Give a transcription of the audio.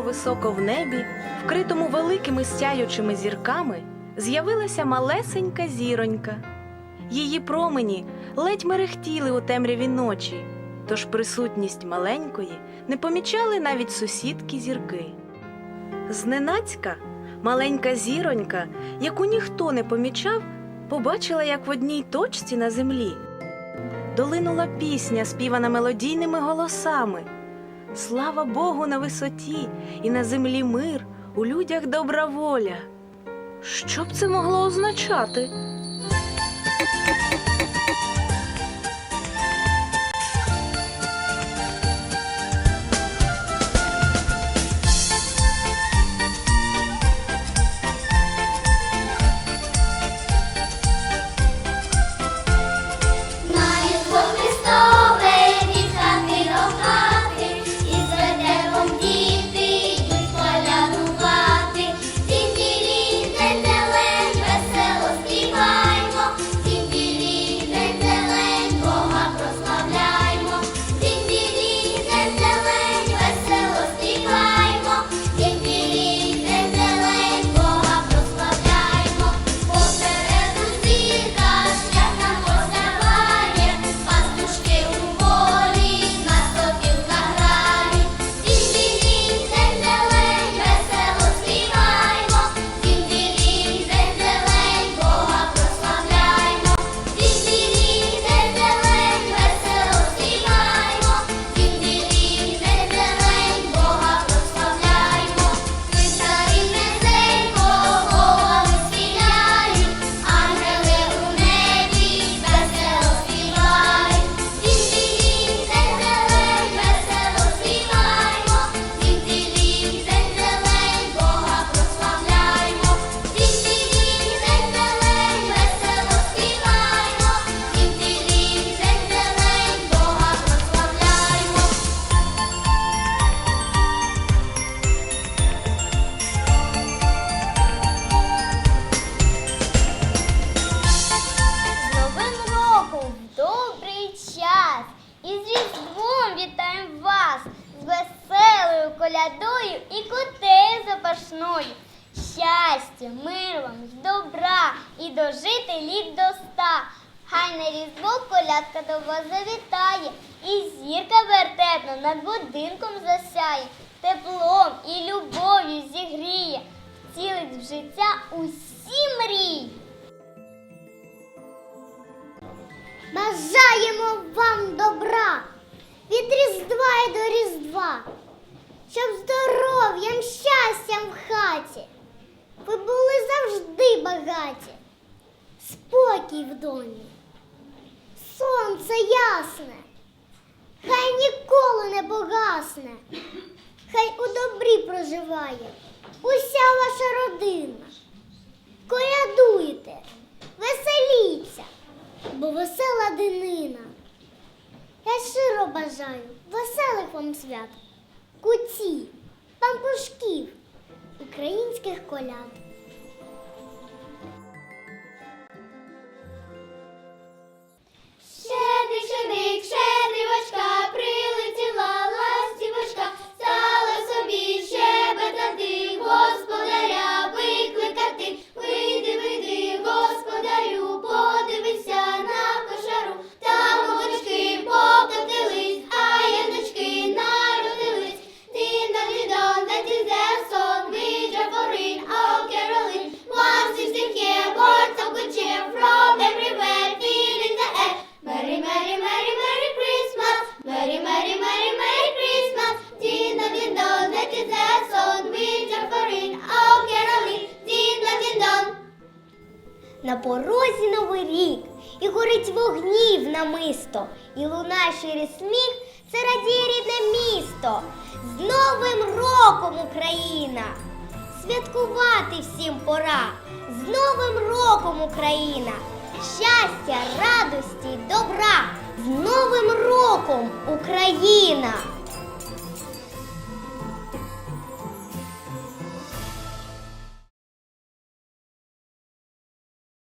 високо в небі, вкритому великими сяючими зірками, з'явилася малесенька зіронька. Її промені ледь мерехтіли у темряві ночі, тож присутність маленької не помічали навіть сусідки зірки. Зненацька маленька зіронька, яку ніхто не помічав, побачила, як в одній точці на землі долинула пісня, співана мелодійними голосами. Слава Богу на висоті, і на землі мир, у людях добра воля. Що б це могло означати? І з Різдвом вітаємо вас з веселою колядою і котею запашною. Щастя, мир вам, добра і дожити літ до ста. Хай на різдво колядка до вас завітає, і зірка вертепна над будинком засяє, теплом і любов'ю зігріє, втілить в життя усі мрії. Бажаємо вам добра. Від Різдва і до Різдва, щоб здоров'ям, щастям в хаті. Ви були завжди багаті, спокій в домі, сонце ясне, хай ніколи не погасне, хай у добрі проживає уся ваша родина. Колядуйте, веселіться бо весела динина. Я щиро бажаю веселих вам свят, куці, пампушків, українських коляд. На порозі новий рік, і горить вогнів намисто, і лунає ширий сміх, це радіє рідне місто. З Новим роком, Україна! Святкувати всім пора! З Новим роком, Україна! Щастя, радості, добра! З Новим роком, Україна!